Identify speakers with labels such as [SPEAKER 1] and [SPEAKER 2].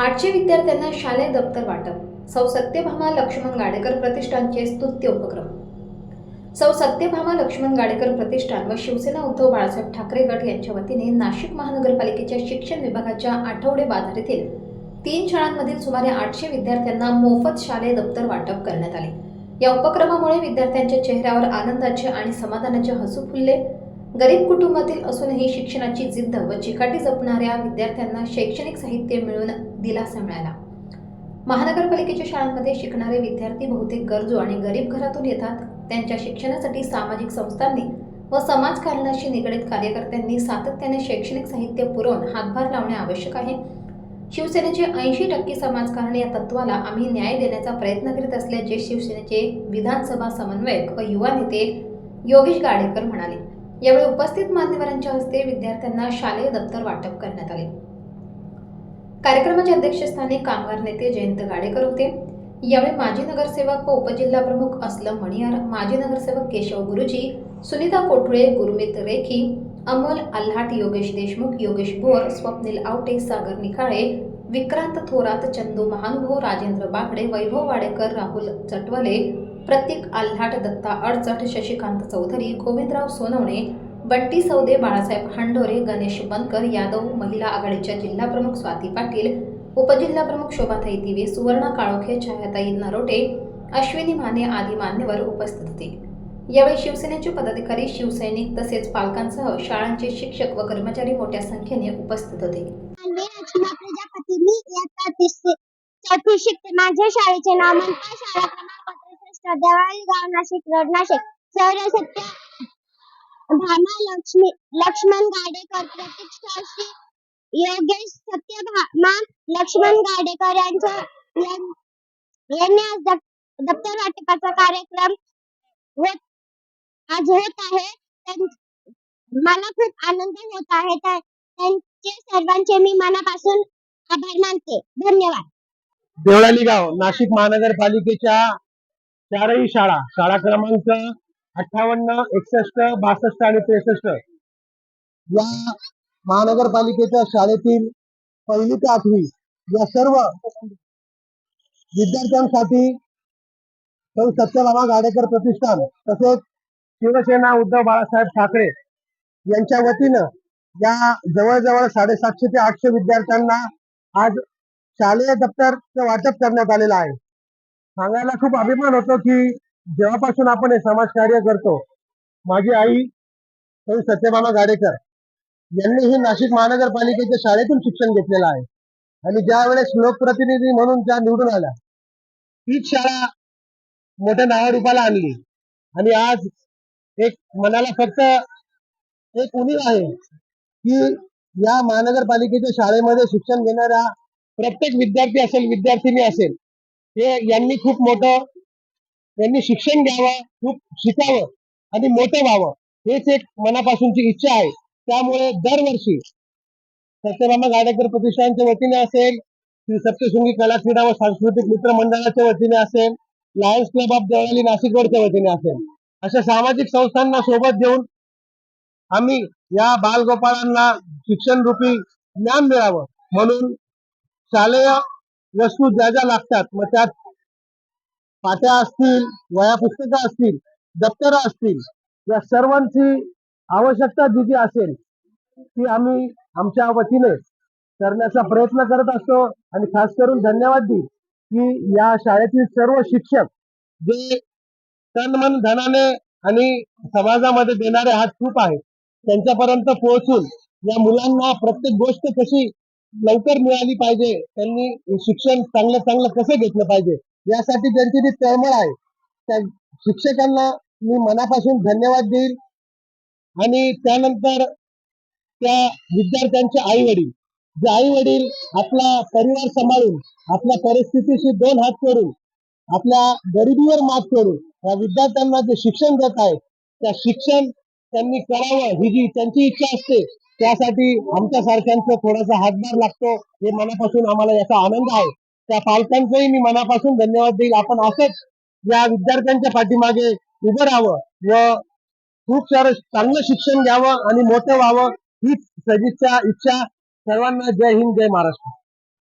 [SPEAKER 1] आठशे विद्यार्थ्यांना शालेय दप्तर वाटप. सौ सत्यभामा लक्ष्मण गाडेकर प्रतिष्ठानचे स्तुत्य उपक्रम. सौ सत्यभामा लक्ष्मण गाडेकर प्रतिष्ठान व शिवसेना उद्धव बाळासाहेब ठाकरे गट यांच्या वतीने नाशिक महानगरपालिकेच्या शिक्षण विभागाच्या आठवडे बाजार येथील तीन शाळांमधील सुमारे आठशे विद्यार्थ्यांना मोफत शालेय दप्तर वाटप करण्यात आले. या उपक्रमामुळे विद्यार्थ्यांच्या चेहऱ्यावर आनंदाचे आणि समाधानाचे हसू फुलले. गरीब कुटुंबातील असूनही शिक्षणाची जिद्द व चिकाटी जपणाऱ्या विद्यार्थ्यांना शैक्षणिक साहित्य मिळून दिलासा मिळाला. महानगरपालिकेच्या शाळांमध्ये शिकणारे विद्यार्थी बहुतेक गरजू आणि गरीब घरातून येतात. त्यांच्या शिक्षणासाठी सामाजिक संस्थांनी व समाजकारणाशी निगडीत कार्यकर्त्यांनी सातत्याने शैक्षणिक साहित्य पुरवून हातभार लावणे आवश्यक आहे. शिवसेनेचे ऐंशी टक्के समाजकारण या तत्वाला आम्ही न्याय देण्याचा प्रयत्न करीत असल्याचे शिवसेनेचे विधानसभा समन्वयक व युवा नेते योगेश गाडेकर म्हणाले. यावेळी उपस्थित मान्यवरांच्या हस्ते विद्यार्थ्यांना शालेय दप्तर वाटप करण्यात आले. कार्यक्रमाच्या अध्यक्षस्थानी कामगार नेते जयंत गाडेकर होते. यावेळी माजी नगरसेवक व उपजिल्हा प्रमुख असलम मणियार माजी नगरसेवक केशव गुरुजी सुनीता कोठुळे गुरमित रेखी अमोल आल्हाट योगेश देशमुख योगेश बोर स्वप्नील आवटे सागर निखाळे विक्रांत थोरात चंदू महानुभव राजेंद्र बागडे वैभव वाडेकर राहुल चटवले प्रतीक आल्हाट दत्ता अडचट शशिकांत चौधरी गोविंदराव सोनवणे बंटी सौदे बाळासाहेब हांडोरे गणेश बनकर यादव महिला आघाडीच्या जिल्हाप्रमुख स्वाती पाटील उपजिल्हाप्रमुख शोभाताई दिवे सुवर्णा काळोखे छायाताई नरोटे अश्विनी माने आदी मान्यवर उपस्थित होते. यावेळी शिवसेनेचे पदाधिकारी शिवसैनिक तसेच पालकांसह शाळांचे शिक्षक व कर्मचारी मोठ्या संख्येने उपस्थित होते.
[SPEAKER 2] प्रजापती मी माझ्या शाळेचे नामांकन शाळा क्रमांक त्रेसष्ट देवाळी गाव नाशिक रोड नाशिक सौरसत्य भामा लक्ष्मी लक्ष्मण गाडेकर प्रतिष्ठा श्री योगेश सत्यभामा लक्ष्मण गाडेकर यांच्या यांनी आज दप्तर वाटपाचा कार्यक्रम होत आज होत आहे. मला खूप आनंद होत आहे. त्यांचे सर्वांचे मी मनापासून आभार मानते. धन्यवाद.
[SPEAKER 3] देवळाली गाव नाशिक महानगरपालिकेच्या चारही शाळा. शाळा क्रमांक अठ्ठावन्न एकसष्ट बासष्ट आणि त्रेसष्ट. या महानगरपालिकेच्या शाळेतील पहिली ते आठवी या सर्व विद्यार्थ्यांसाठी सौ सत्यभामा गाडेकर प्रतिष्ठान तसेच शिवसेना उद्धव बाळासाहेब ठाकरे यांच्या वतीनं या जवळजवळ साडेसातशे ते आठशे विद्यार्थ्यांना आज शालेय दप्तरचं वाटप करण्यात आलेलं आहे. सांगायला खूप अभिमान होतो की जेव्हापासून आपण हे समाजकार्य करतो माझी आई सौ सत्यभामा गाडेकर यांनी ही नाशिक महानगरपालिकेच्या शाळेतून शिक्षण घेतलेलं आहे. आणि ज्या वेळेस लोकप्रतिनिधी म्हणून त्या निवडून आल्या तीच शाळा मोठ्या नावारूपाला आणली. आणि आज एक मनाला फक्त एक उणीव आहे की या महानगरपालिकेच्या शाळेमध्ये शिक्षण घेणाऱ्या प्रत्येक विद्यार्थी असेल विद्यार्थिनी असेल हे यांनी खूप मोठं यांनी शिक्षण घ्यावं खूप शिकावं आणि मोठं व्हावं. हेच एक मनापासूनची इच्छा आहे. त्यामुळे दरवर्षी सत्यभामा गाडेकर प्रतिष्ठानच्या वतीने असेल श्री सप्तशृंगी कला क्रीडा व सांस्कृतिक मित्र मंडळाच्या वतीने असेल Lions Club of Deolali Nashik रोडच्या वतीने असेल. अशा सामाजिक संस्थांना सोबत घेऊन आम्ही या बालगोपाळांना शिक्षण रूपी ज्ञान मिळावं म्हणून शालेय वस्तू ज्या ज्या लागतात मग त्यात पाट्या असतील वया पुस्तकं असतील दप्तर असतील या सर्वांची आवश्यकता जी जी असेल ती आम्ही आमच्या वतीने करण्याचा प्रयत्न करत असतो. आणि खास करून धन्यवाद देईल की या शाळेतील सर्व शिक्षक जे तन मन धनाने आणि समाजामध्ये देणारे हात खूप आहेत त्यांच्यापर्यंत पोहोचून या मुलांना प्रत्येक गोष्ट कशी लवकर मिळाली पाहिजे. त्यांनी शिक्षण चांगलं चांगलं कसं घेतलं पाहिजे? यासाठी त्यांची ती तळमळ आहे त्या शिक्षकांना मी मनापासून धन्यवाद देईल. आणि त्यानंतर त्या विद्यार्थ्यांचे आई वडील जे आई वडील आपला परिवार सांभाळून आपल्या परिस्थितीशी दोन हात करून आपल्या गरिबीवर मात करून या विद्यार्थ्यांना जे शिक्षण देत आहेत त्या शिक्षण त्यांनी करावं ही जी त्यांची इच्छा असते त्यासाठी आमच्या सारख्यांचा थोडासा हातभार लागतो. हे मनापासून आम्हाला याचा आनंद आहे. त्या पालकांचंही मी मनापासून धन्यवाद देईल. आपण असंच या विद्यार्थ्यांच्या पाठीमागे उभं राहावं व खूप सारं चांगलं शिक्षण घ्यावं आणि मोठं व्हावं हीच सदिच्छा इच्छा सर्वांना. जय हिंद जय महाराष्ट्र.